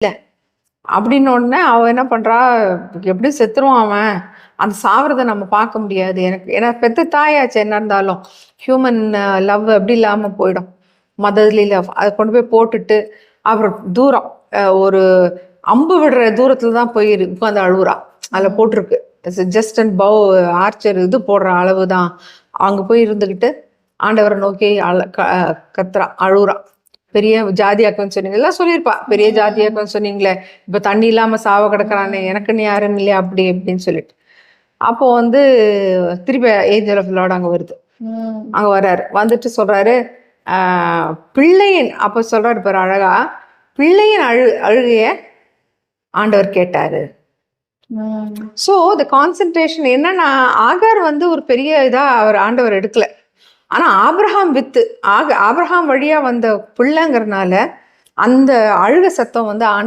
இல்லை. அப்படின்னு உடனே அவன் என்ன பண்ணுறா எப்படி செத்துருவான் அவன். அந்த சாவறதை நம்ம பார்க்க முடியாது. எனக்கு ஏன்னா பெத்த தாயாச்சு என்ன இருந்தாலும். ஹியூமன் லவ் எப்படி இல்லாமல் போயிடும். மதர்லி லவ் அதை கொண்டு போய் போட்டுட்டு அப்புறம் தூரம் ஒரு அம்பு விடுற தூரத்தில் தான் போய் உட்காந்து அழுவுறா. அதில் போட்டிருக்கு. ஜஸ்ட் அண்ட் பவ் ஆர்ச்சர் இது போடுற அளவு தான் அங்கே போய் இருந்துக்கிட்டு ஆண்டவரை நோக்கி அழ க- கத்துறா அழுகுறான் பெரிய ஜாதியாக்கன்னு சொன்னீங்க. எல்லாம் சொல்லியிருப்பா. பெரிய ஜாதியாக்கன்னு சொன்னீங்களே. இப்போ தண்ணி இல்லாமல் சாவ கிடக்குறானே. எனக்குன்னு யாரும் இல்லையா? அப்படி அப்படின்னு சொல்லிட்டு. அப்போ வந்து திருப்பி ஏஞ்சல் ஆஃப் லார்ட் அங்கே வருது. அங்கே வர்றாரு. வந்துட்டு சொல்றாரு பிள்ளையின் அப்போ சொல்றாரு பாரு அழகா பிள்ளையின் அழு அழுகைய ஆண்டவர் கேட்டாரு. ஸோ த கான்சென்ட்ரேஷன் என்னன்னா ஆகார் வந்து ஒரு பெரிய இதா அவர் ஆண்டவர் எடுக்கல. ஆனால் ஆப்ரஹாம் வித்து ஆக ஆப்ரஹாம் வழியாக வந்த பிள்ளைங்கிறனால அந்த அழுக சத்தம் வந்து ஆண்ட